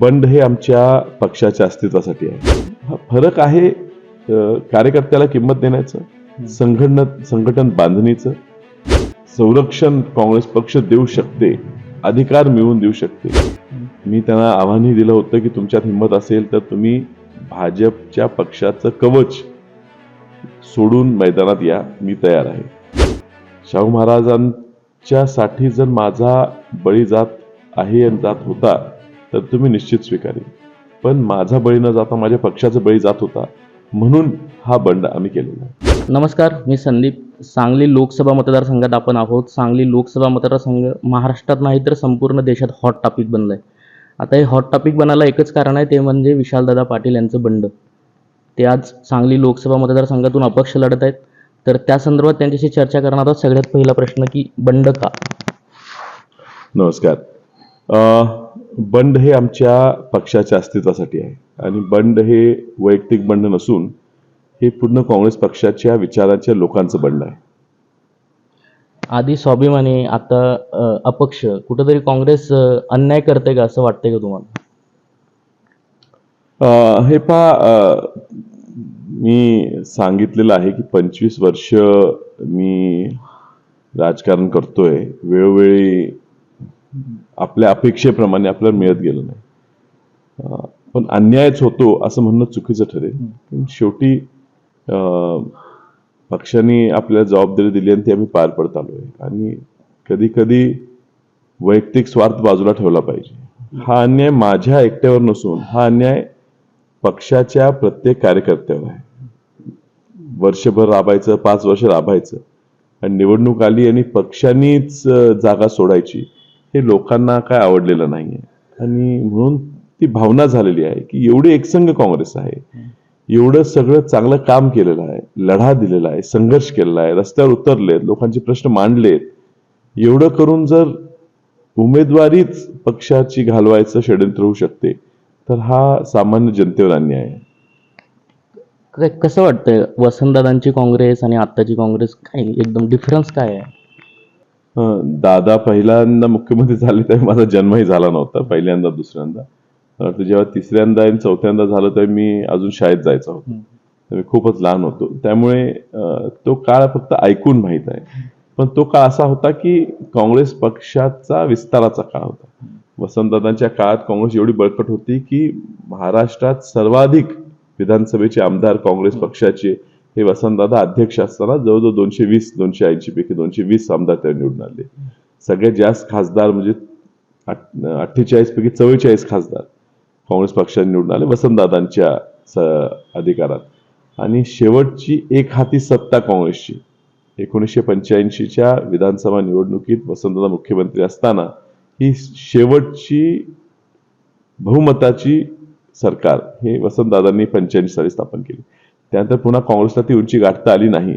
बंड हे आमच्या पक्षाच्या अस्तित्वासाठी आहे. फरक आहे कार्यकर्त्याला किंमत देण्याचं संघटन संघटन बांधणीचं संरक्षण काँग्रेस पक्ष देऊ शकते अधिकार मिळवून देऊ शकते. मी त्यांना आव्हानही दिलं होतं की तुमच्यात हिंमत असेल तर तुम्ही भाजपच्या पक्षाचं कवच सोडून मैदानात या मी तयार आहे. शाहू महाराजांच्या साठी जर माझा बळी जात आहे आणि जात होता तर तुम्ही निश्चित स्वीकारेल पण माझा बळी न जाता माझ्या पक्षाचा बळी जात होता म्हणून हा बंड आम्ही केलेला नमस्कार मी संदीप. सांगली लोकसभा मतदारसंघात आपण आहोत. सांगली लोकसभा मतदारसंघ महाराष्ट्रात नाही तर संपूर्ण देशात हॉट टॉपिक बनलं आहे आता हे हॉट टॉपिक बनायला एकच कारण आहे ते म्हणजे विशालदादा पाटील यांचं बंड. ते आज सांगली लोकसभा मतदारसंघातून अपक्ष लढत आहेत. तर त्या संदर्भात त्यांच्याशी चर्चा करणार आहोत. सगळ्यात पहिला प्रश्न की बंड का? नमस्कार. बंड हे आमच्या पक्षाच्या अस्तित्वासाठी आहे. आणि बंड हे वैयक्तिक बंड नसून हे पूर्ण काँग्रेस पक्षाच्या विचाराच्या लोकांचं बंड आहे. आधी स्वाभिमानी आता अपक्ष कुठंतरी काँग्रेस अन्याय करते का असं वाटतंय का तुम्हाला? हे पा मी सांगितलेलं आहे की पंचवीस वर्ष मी राजकारण करतोय. वेळोवेळी आपल्या अपेक्षेप्रमाणे आपल्याला मिळत गेलं नाही. पण अन्यायच होतो असं म्हणणं चुकीचं ठरेल. पण शेवटी अ, पक्षाने आपल्याला जबाबदारी दिली आणि ती आम्ही पार पडत आलोय आणि कधी कधी वैयक्तिक स्वार्थ बाजूला ठेवला पाहिजे. हा अन्याय माझ्या एकट्यावर नसून हा अन्याय पक्षाच्या प्रत्येक कार्यकर्त्यावर आहे. वर्षभर राबायचं पाच वर्ष राबायचं. आणि निवडणूक आली आणि पक्षांनीच जागा सोडायची. हे लोकांना काय आवडलेलं नाहीये. आणि म्हणून ती भावना झालेली आहे की एवढी एकसंघ काँग्रेस आहे. एवढं सगळं चांगलं काम केलेलं आहे. लढा दिलेला आहे. संघर्ष केलेला आहे. रस्त्यावर उतरलेत. लोकांचे प्रश्न मांडलेत. एवढं करून जर उमेदवारीच पक्षाची घालवायचं षडयंत्र होऊ शकते तर हा सामान्य जनतेवर अन्याय आहे. कसं वाटतंय? वसंतदादांची काँग्रेस आणि आत्ताची काँग्रेस काय? एकदम डिफरन्स काय आहे? दादा पहिल्यांदा मुख्यमंत्री झाले तेव्हा माझा जन्मही झाला नव्हता पहिल्यांदा दुसऱ्यांदा. वाटतं जेव्हा तिसऱ्यांदा आणि चौथ्यांदा झालं तेव्हा मी अजून शाळेत जायचा. होतो. तर मी खूपच लहान होतो. त्यामुळे तो काळ फक्त ऐकून माहीत आहे. पण तो काळ असा होता की काँग्रेस पक्षाचा विस्ताराचा काळ होता. वसंतदादांच्या काळात काँग्रेस एवढी बळकट होती की महाराष्ट्रात सर्वाधिक विधानसभेचे आमदार काँग्रेस पक्षाचे हे वसंतदादा अध्यक्ष असताना जवळजवळ दोनशे वीस दोनशे ऐंशी पैकी दोनशे वीस आमदार त्या निवडून आले सगळ्यात जास्त खासदार म्हणजे अठ्ठेचाळीस पैकी चव्वेचाळीस खासदार काँग्रेस पक्षाने निवडून आले वसंतदादांच्या स- अधिकारात. आणि शेवटची एक हाती सत्ता काँग्रेसची. एकोणीसशे पंच्याऐंशीच्या विधानसभा निवडणुकीत वसंतदादा मुख्यमंत्री असताना ही शेवटची बहुमताची सरकार हे वसंतदादांनी पंच्याऐंशी साली स्थापन केली. त्यानंतर पुन्हा काँग्रेसला ती उंची गाठता आली नाही.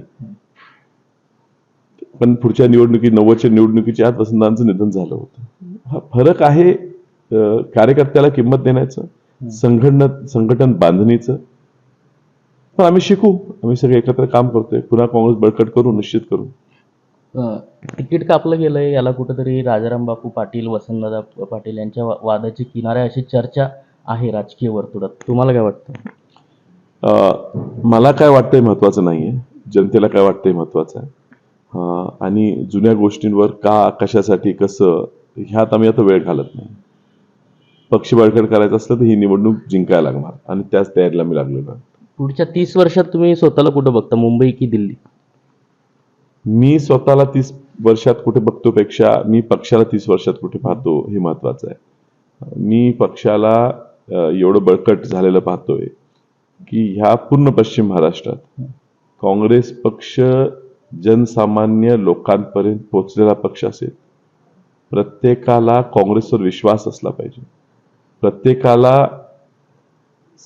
पण पुढच्या निवडणुकीत नव्वदच्या निवडणुकीच्या आत वसंतांचं निधन झालं होतं. हा फरक आहे कार्यकर्त्याला किंमत देण्याचं संघटन संघटन बांधणीचं. पण आम्ही शिकू आम्ही सगळे एकत्र काम करतोय. पुन्हा काँग्रेस बळकट करू निश्चित करू. तिकीट कापलं गेलंय याला कुठंतरी राजाराम बापू पाटील वसंतदादा पाटील यांच्या वादाची किनारे अशी चर्चा आहे राजकीय वर्तुळात. तुम्हाला काय वाटतं? मला काय वाटतंय महत्वाचं नाहीये. जनतेला काय वाटतंय महत्वाचं आहे. आणि जुन्या गोष्टींवर का कशासाठी कसं ह्यात आम्ही आता वेळ घालत नाही. पक्ष बळकट करायचं असलं तर ही निवडणूक जिंकायला लागणार. आणि त्याच तयारीला मी लागलेलो आहे. पुढच्या तीस वर्षात तुम्ही स्वतःला कुठं बघता? मुंबई की दिल्ली? मी स्वतःला तीस वर्षात कुठे बघतो पेक्षा मी पक्षाला तीस वर्षात कुठे पाहतो हे महत्वाचं आहे. मी पक्षाला एवढं बळकट झालेलं पाहतोय. की ह्या पूर्ण पश्चिम महाराष्ट्रात काँग्रेस पक्ष जनसामान्य लोकांपर्यंत पोहोचलेला पक्ष असेल प्रत्येकाला काँग्रेसवर विश्वास असला पाहिजे. प्रत्येकाला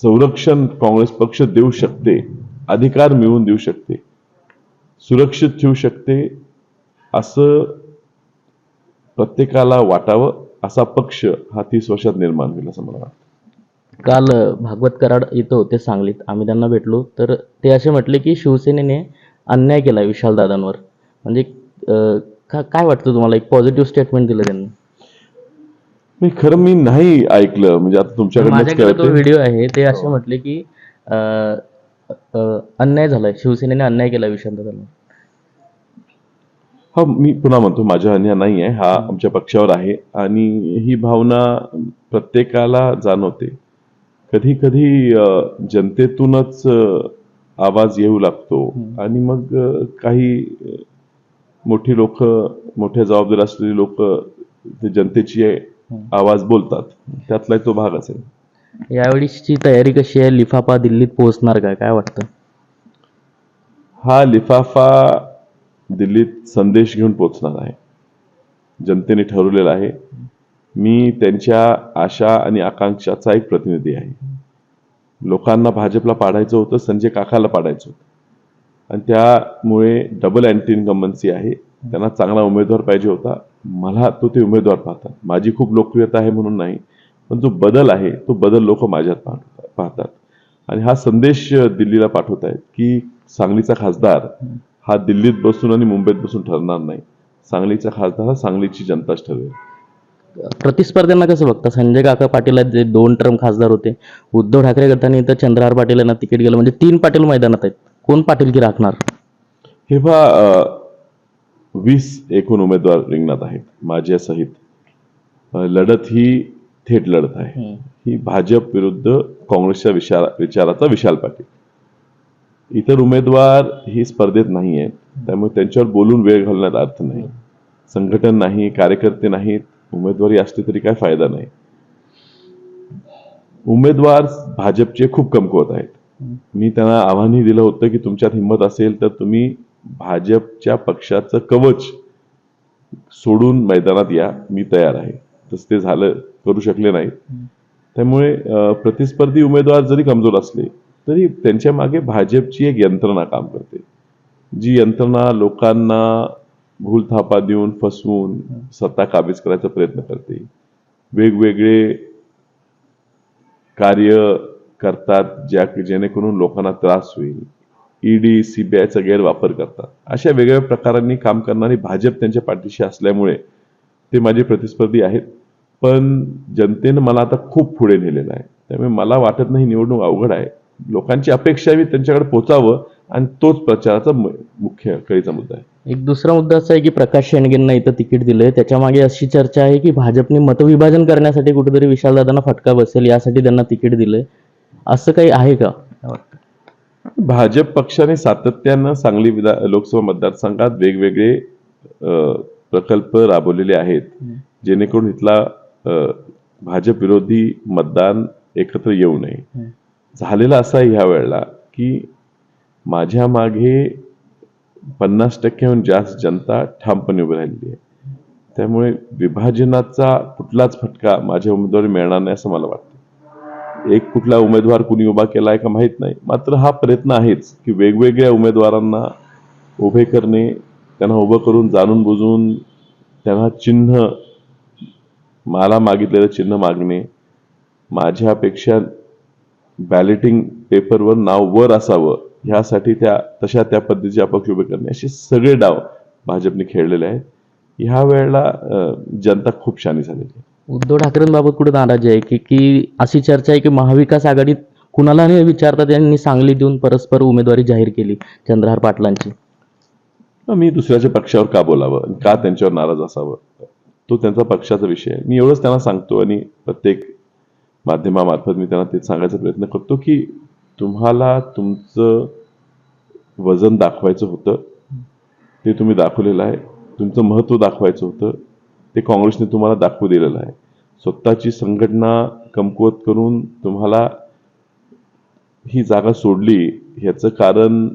संरक्षण काँग्रेस पक्ष देऊ शकते अधिकार मिळवून देऊ शकते सुरक्षित ठेवू शकते असं प्रत्येकाला वाटावं असा पक्ष हा तीस वर्षात निर्माण होईल असं मला वाटतं. काल भागवत कराड इथं होते सांगलीत. आम्ही त्यांना भेटलो. तर ते असे म्हटले की शिवसेनेने अन्याय केला विशालदादांवर म्हणजे का काय वाटतं तुम्हाला? एक पॉझिटिव्ह स्टेटमेंट दिलं त्यांनी. हे खरं मी नाही ऐकलं. म्हणजे आता तो कळते व्हिडिओ आहे. ते असे म्हटले की अन्याय झालाय. शिवसेनेने अन्याय केला विशालदादांना हा मी पुन्हा म्हणतो माझ्या अन्याय नाही आहे हा आमच्या पक्षावर आहे. आणि ही भावना प्रत्येकाला जाणवते. कधी कधी जनतेतूनच आवाज येऊ लागतो. आणि मग काही मोठी लोक मोठ्या जबाबदार असलेली लोक जनतेची आवाज बोलतात. त्यातला तो भाग असेल. यावेळीची तयारी कशी आहे? लिफाफा दिल्लीत पोहोचणार काय काय वाटतं? हा लिफाफा दिल्लीत संदेश घेऊन पोचणार आहे. जनतेने ठरवलेला आहे. मी त्यांच्या आशा आणि आकांक्षाचा एक प्रतिनिधी आहे. लोकांना भाजपला पाडायचं होतं संजय काकाला पाडायचं होतं. आणि त्यामुळे डबल अँटी इन्कम्बन्सी आहे. त्यांना चांगला उमेदवार पाहिजे होता. मला तो ते उमेदवार पाहतात. माझी खूप लोकप्रियता आहे म्हणून नाही. पण जो बदल आहे तो बदल लोक माझ्यात पाहत- पाहतात. आणि हा संदेश दिल्लीला पाठवत आहेत की सांगलीचा खासदार हा दिल्लीत बसून आणि मुंबईत बसून ठरणार नाही. सांगलीचा खासदार हा सांगलीची जनताच ठरवेल प्रतिस्पर्ध्यांना कसं बघता? संजय काका पाटील आहेत जे दोन टर्म खासदार होते. उद्धव ठाकरे गटाने इथं चंद्रहार पाटील यांना तिकीट गेलं. म्हणजे तीन पाटील मैदानात आहेत. कोण पाटील की राखणार? हे पहा वीस एकूण उमेदवार रिंगणात आहेत. माझ्यासहित अ, लढत ही थेट लढत आहे. ही भाजप विरुद्ध काँग्रेसच्या विचार विचाराचा विशाल पाटील. इतर उमेदवार ही स्पर्धेत नाही आहेत. त्यामुळे त्यांच्यावर बोलून वेळ घालण्यात अर्थ नाही. संघटन नाही कार्यकर्ते नाहीत. उमेदवारी असली तरी काय फायदा नाही. उमेदवार भाजपचे खूप कमकुवत आहेत. मी त्यांना आव्हानही दिलं होतं की तुमच्यात हिंमत असेल तर तुम्ही भाजपच्या पक्षाचं कवच सोडून मैदानात या. मी तयार आहे. तसं ते झालं करू शकले नाही त्यामुळे प्रतिस्पर्धी उमेदवार जरी कमजोर असले तरी त्यांच्या मागे भाजपची एक यंत्रणा काम करते. जी यंत्रणा लोकांना भूलथापा देऊन फसवून सत्ता काबीज करायचा प्रयत्न करते. वेगवेगळे कार्य करतात ज्या जेणेकरून लोकांना त्रास होईल. ईडी सीबीआयचा गैरवापर करतात. अशा वेगवेगळ्या प्रकारांनी काम करणारी भाजप त्यांच्या पाठीशी असल्यामुळे ते माझे प्रतिस्पर्धी आहेत. पण जनतेनं मला आता खूप पुढे नेलेलं आहे. त्यामुळे मला वाटत नाही निवडणूक अवघड आहे. लोकांची अपेक्षा मी त्यांच्याकडे पोचावं आणि तोच प्रचाराचा मुख्य कळीचा मुद्दा आहे. एक दुसरा मुद्दा असा आहे की प्रकाश शेंडगेंना इथं तिकीट दिलंय. त्याच्यामागे अशी चर्चा आहे की भाजपने मतविभाजन करण्यासाठी कुठेतरी विशालदादांना फटका बसेल यासाठी त्यांना तिकीट दिलंय. असं काही आहे का? भाजप पक्षाने सातत्यानं सांगली विधा लोकसभा मतदारसंघात वेगवेगळे प्रकल्प राबवलेले आहेत. जेणेकरून इथला भाजप विरोधी मतदान एकत्र येऊ नये. झालेलं असं आहे ह्या वेळेला की माझ्या मागे पन्नास टक्क्याहून जास्त जनता ठामपणे उभी राहिलेली आहे. त्यामुळे विभाजनाचा कुठलाच फटका माझ्या उमेदवारी मिळणार नाही असं मला वाटतं. एक कुठला उमेदवार कुणी उभा केला आहे का माहीत नाही. मात्र हा प्रयत्न आहेच की वेगवेगळ्या उमेदवारांना उभे करणे त्यांना उभं करून जाणून बुजून त्यांना चिन्ह मला मागितलेलं चिन्ह मागणे माझ्यापेक्षा बॅलेटिंग पेपरवर नाव वर असावं ह्यासाठी त्या तशा त्या पद्धतीचे अपक्ष उभे करणे. असे सगळे डाव भाजपने खेळलेले आहेत. ह्या वेळेला जनता खूप शानी झालेली आहे. उद्धव ठाकरेंबाबत कुठे नाराजी आहे? की की अशी चर्चा आहे की महाविकास आघाडीत कुणाला नाही विचारता त्यांनी सांगली देऊन परस्पर उमेदवारी जाहीर केली चंद्रहार पाटलांची? मी दुसऱ्याच्या पक्षावर का बोलावं? का त्यांच्यावर नाराज असावं? तो त्यांचा पक्षाचा विषय आहे. मी एवढंच त्यांना सांगतो आणि प्रत्येक माध्यमामार्फत मी त्यांना तेच सांगायचा प्रयत्न करतो की तुम्हाला तुमचं वजन दाखवायचं होतं. ते तुम्ही दाखवलेलं आहे. तुमचं महत्त्व दाखवायचं होतं. ते काँग्रेसने तुम्हाला दाखवू दिलेलं आहे. स्वतःची संघटना कमकुवत करून तुम्हाला ही जागा सोडली ह्याचं कारण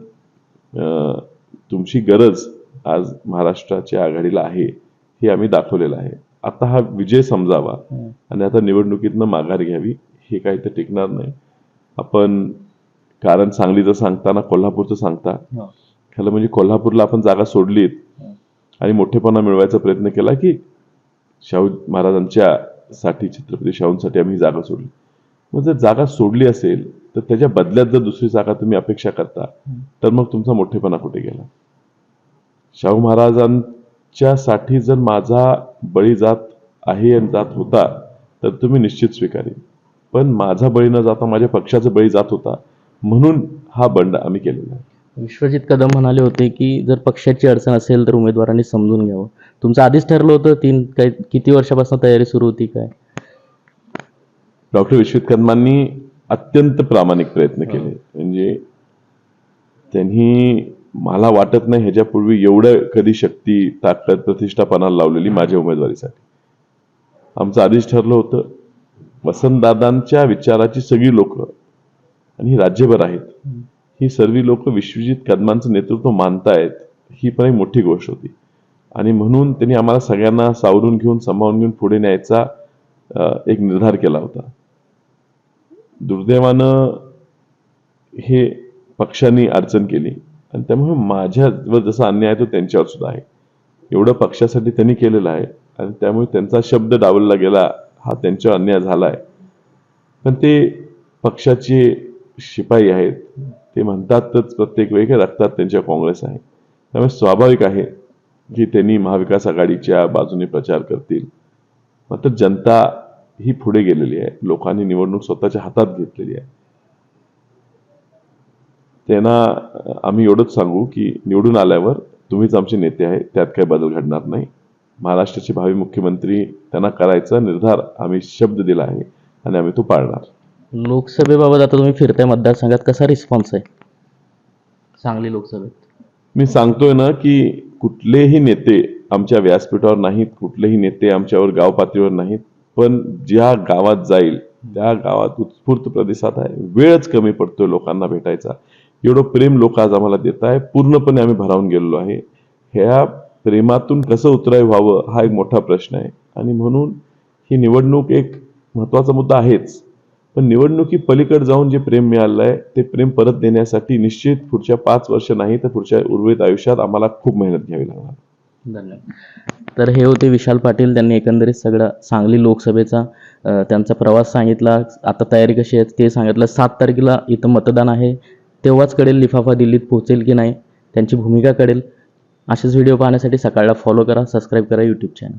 तुमची गरज आज महाराष्ट्राच्या आघाडीला आहे हे आम्ही दाखवलेलं आहे. आता हा विजय समजावा आणि आता निवडणुकीतनं माघार घ्यावी हे काही तर टिकणार नाही. आपण कारण सांगलीचं सांगताना कोल्हापूरचं सांगता. खरं म्हणजे कोल्हापूरला आपण जागा सोडलीत आणि मोठेपणा मिळवायचा प्रयत्न केला की शाहू महाराजांच्या साठी छत्रपती शाहूंसाठी आम्ही जागा सोडली. मग जर जागा सोडली असेल तर त्याच्या बदल्यात जर दुसरी जागा तुम्ही अपेक्षा करता तर मग तुमचा मोठेपणा कुठे गेला? शाहू महाराजांच्या साठी जर माझा बळी जात आहे आणि जात होता तर तुम्ही निश्चित स्वीकारेन. पण माझा बळी न जाता माझ्या पक्षाचा बळी जात होता म्हणून हा बंड आम्ही केलेला आहे. विश्वजित कदम म्हणाले होते की जर पक्षाची अडचण असेल तर उमेदवारांनी समजून घ्यावं. तुमचं आधीच ठरलं होतं तीन काय किती वर्षापासून तयारी सुरू होती काय? डॉक्टर विश्वित कदमांनी अत्यंत प्रामाणिक प्रयत्न केले. म्हणजे त्यांनी मला वाटत नाही ह्याच्यापूर्वी एवढं कधी शक्ती ताकद प्रतिष्ठापणाला लावलेली माझ्या उमेदवारीसाठी. आमचं आधीच ठरलं होतं. वसंतदादांच्या विचाराची सगळी लोक आणि ही राज्यभर आहेत. ही सर्व लोक विश्वजित कदमांचं नेतृत्व मानतायत. ही पण एक मोठी गोष्ट होती. आणि म्हणून त्यांनी आम्हाला सगळ्यांना सावरून घेऊन सांभाळून घेऊन पुढे न्यायचा एक निर्धार केला होता. दुर्दैवानं हे पक्षांनी अडचण केली. आणि त्यामुळे माझ्यावर जसा अन्याय आहे तो त्यांच्यावर सुद्धा आहे. एवढं पक्षासाठी त्यांनी केलेलं आहे. आणि त्यामुळे त्यांचा शब्द डावलला गेला हा त्यांच्यावर अन्याय झाला आहे पण ते पक्षाचे शिपाई आहेत. ते म्हणतातच प्रत्येक वेळी रक्तात त्यांच्या काँग्रेस आहे. त्यामुळे स्वाभाविक आहे की त्यांनी महाविकास आघाडीच्या बाजूने प्रचार करतील. मात्र जनता ही पुढे गेलेली आहे. लोकांनी निवडणूक स्वतःच्या हातात घेतलेली आहे. त्यांना आम्ही एवढंच सांगू की निवडून आल्यावर तुम्हीच आमचे नेते आहे त्यात काही बदल घडणार नाही. महाराष्ट्राचे भावी मुख्यमंत्री त्यांना करायचा निर्धार आम्ही शब्द दिला आहे आणि आम्ही तो पाळणार. लोकसभेबाबत आता तुम्ही फिरत्या मतदारसंघात कसा रिस्पॉन्स आहे? सांगली लोकसभेत. मी सांगतोय ना की कुठलेही नेते आमच्या व्यासपीठावर नाहीत कुठलेही नेते आमच्यावर गाव पातळीवर नाहीत पण ज्या गावात जाईल त्या गावात उत्स्फूर्त प्रतिसाद आहे. वेळच कमी पडतोय लोकांना भेटायचा. एवढं प्रेम लोक आज आम्हाला देत आहे पूर्णपणे आम्ही भरावून गेलेलो आहे. ह्या प्रेमातून कसं उतराय व्हावं हा एक मोठा प्रश्न आहे. आणि म्हणून ही निवडणूक एक महत्त्वाचा मुद्दा आहेच. पण निवडणुकी पलीकडे जाऊन जे प्रेम मिळालं आहे ते प्रेम परत देण्यासाठी निश्चित पुढच्या पाच वर्ष नाही तर पुढच्या उर्वरित आयुष्यात आम्हाला खूप मेहनत घ्यावी लागणार. धन्यवाद. तर हे होते विशाल पाटील. त्यांनी एकंदरीत सगळा सांगली लोकसभेचा त्यांचा प्रवास सांगितला. आता तयारी कशी आहे ते सांगितलं. सात तारखेला इथं मतदान आहे. तेव्हाच कळेल लिफाफा दिल्लीत पोहोचेल की नाही. त्यांची भूमिका कळेल. असेच व्हिडिओ पाहण्यासाठी सकाळला फॉलो करा सबस्क्राईब करा यूट्यूब चॅनल